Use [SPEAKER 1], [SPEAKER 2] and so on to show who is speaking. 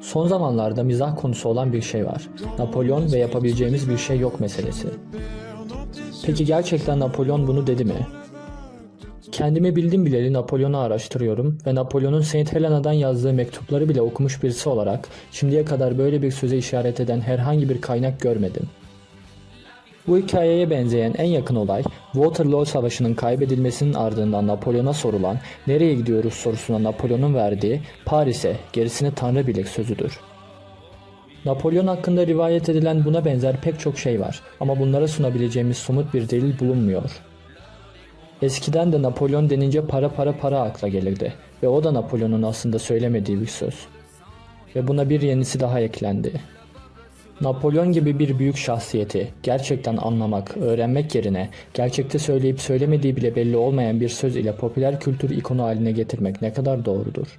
[SPEAKER 1] Son zamanlarda mizah konusu olan bir şey var. Napolyon ve yapabileceğimiz bir şey yok meselesi. Peki gerçekten Napolyon bunu dedi mi? Kendimi bildim bileli Napolyon'u araştırıyorum ve Napolyon'un Saint Helena'dan yazdığı mektupları bile okumuş birisi olarak şimdiye kadar böyle bir söze işaret eden herhangi bir kaynak görmedim. Bu hikayeye benzeyen en yakın olay Waterloo Savaşı'nın kaybedilmesinin ardından Napolyon'a sorulan nereye gidiyoruz sorusuna Napolyon'un verdiği Paris'e gerisini Tanrı bilir sözüdür. Napolyon hakkında rivayet edilen buna benzer pek çok şey var ama bunlara sunabileceğimiz somut bir delil bulunmuyor. Eskiden de Napolyon denince para para para akla gelirdi ve o da Napolyon'un aslında söylemediği bir söz. Ve buna bir yenisi daha eklendi. Napolyon gibi bir büyük şahsiyeti gerçekten anlamak, öğrenmek yerine gerçekte söyleyip söylemediği bile belli olmayan bir söz ile popüler kültür ikonu haline getirmek ne kadar doğrudur?